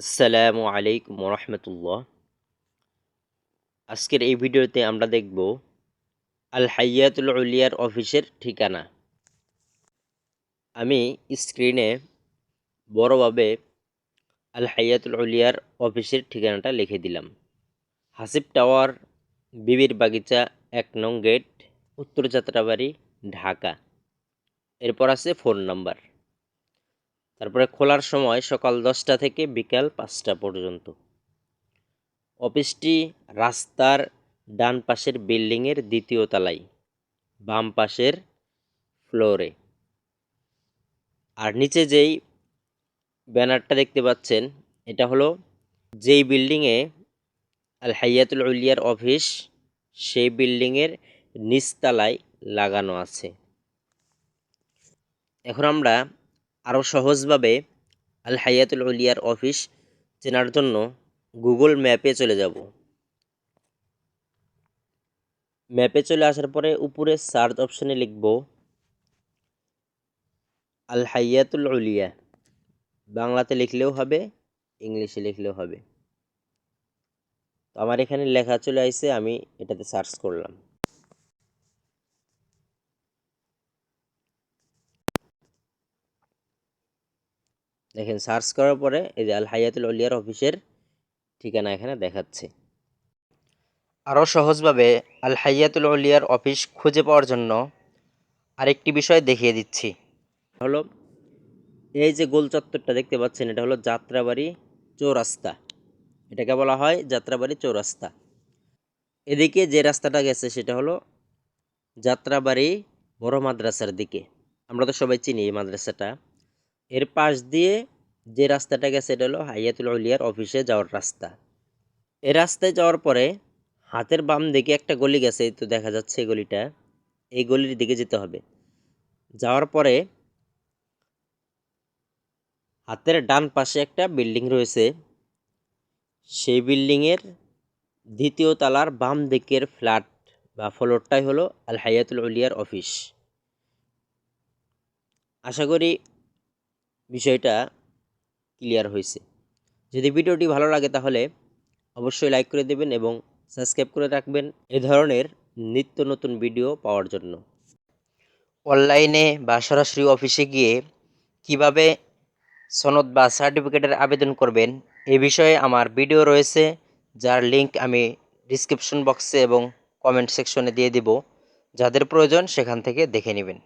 আসসালামু আলাইকুম রহমতুল্লাহ আজকের এই ভিডিওতে আমরা দেখব আল হাইয়াতুল উলিয়ার অফিসের ঠিকানা। আমি স্ক্রিনে বড়ভাবে আল হাইয়াতুল উলিয়ার অফিসের ঠিকানাটা লিখে দিলাম। হাসিব টাওয়ার, বিবির বাগিচা, এক নং গেট, উত্তর যাত্রাবাড়ি, ঢাকা। এরপর আছে ফোন নাম্বার। তারপরে খোলার সময় সকাল দশটা থেকে বিকাল পাঁচটা পর্যন্ত। অফিসটি রাস্তার ডান পাশের বিল্ডিংয়ের দ্বিতীয় তলায়, বাম পাশের ফ্লোরে। আর নিচে যেই ব্যানারটা দেখতে পাচ্ছেন, এটা হলো যেই বিল্ডিংয়ে আল হাইয়াতুল উলিয়ার অফিস, সেই বিল্ডিংয়ের নিচতলায় লাগানো আছে। এখন আমরা আরও সহজভাবে আল হায়াতুল উলিয়ার অফিস চেনার জন্য গুগল ম্যাপে চলে যাব। ম্যাপে চলে আসার পরে উপরে সার্চ অপশানে লিখব আল হাইয়াতুল উলিয়া। বাংলাতে লিখলেও হবে, ইংলিশে লিখলেও হবে। তো আমার এখানে লেখা চলে আসছে আমি এটাতে সার্চ করলাম। দেখেন সার্চ করার পরে এই যে আল হায়াতুল উলিয়ার অফিসের ঠিকানা এখানে দেখাচ্ছে। আরও সহজভাবে আল হাইয়াতুল উলিয়ার অফিস খুঁজে পাওয়ার জন্য আরেকটি বিষয় দেখিয়ে দিচ্ছি। হলো এই যে গোল চত্বরটা দেখতে পাচ্ছেন, এটা হলো যাত্রাবাড়ি চৌরাস্তা। এটাকে বলা হয় যাত্রাবাড়ি চৌরাস্তা। এদিকে যে রাস্তাটা গেছে সেটা হলো যাত্রাবাড়ি বড় মাদ্রাসার দিকে। আমরা তো সবাই চিনি এই মাদ্রাসাটা। এর পাশ দিয়ে যে রাস্তাটা গেছে, এটা হলো হাইয়াতুল উলিয়ার অফিসে যাওয়ার রাস্তা। এ রাস্তায় যাওয়ার পরে হাতের বাম দিকে একটা গলি গেছে তো দেখা যাচ্ছে এই গলিটা। এই গলির দিকে যেতে হবে। যাওয়ার পরে হাতের ডান পাশে একটা বিল্ডিং রয়েছে। সেই বিল্ডিংয়ের দ্বিতীয় তালার বাম দিকের ফ্ল্যাট বা ফ্লোরটাই হলো আল হায়াতুল উলিয়ার অফিস। আশা করি বিষয়টা ক্লিয়ার হয়েছে। যদি ভিডিওটি ভালো লাগে তাহলে অবশ্যই লাইক করে দেবেন এবং সাবস্ক্রাইব করে রাখবেন এ ধরনের নিত্য নতুন ভিডিও পাওয়ার জন্য। অনলাইনে বা সরাসরি অফিসে গিয়ে কীভাবে সনদ বা সার্টিফিকেটের আবেদন করবেন এ বিষয়ে আমার ভিডিও রয়েছে, যার লিংক আমি ডিসক্রিপশন বক্সে এবং কমেন্ট সেকশনে দিয়ে দিব। যাদের প্রয়োজন সেখান থেকে দেখে নেবেন।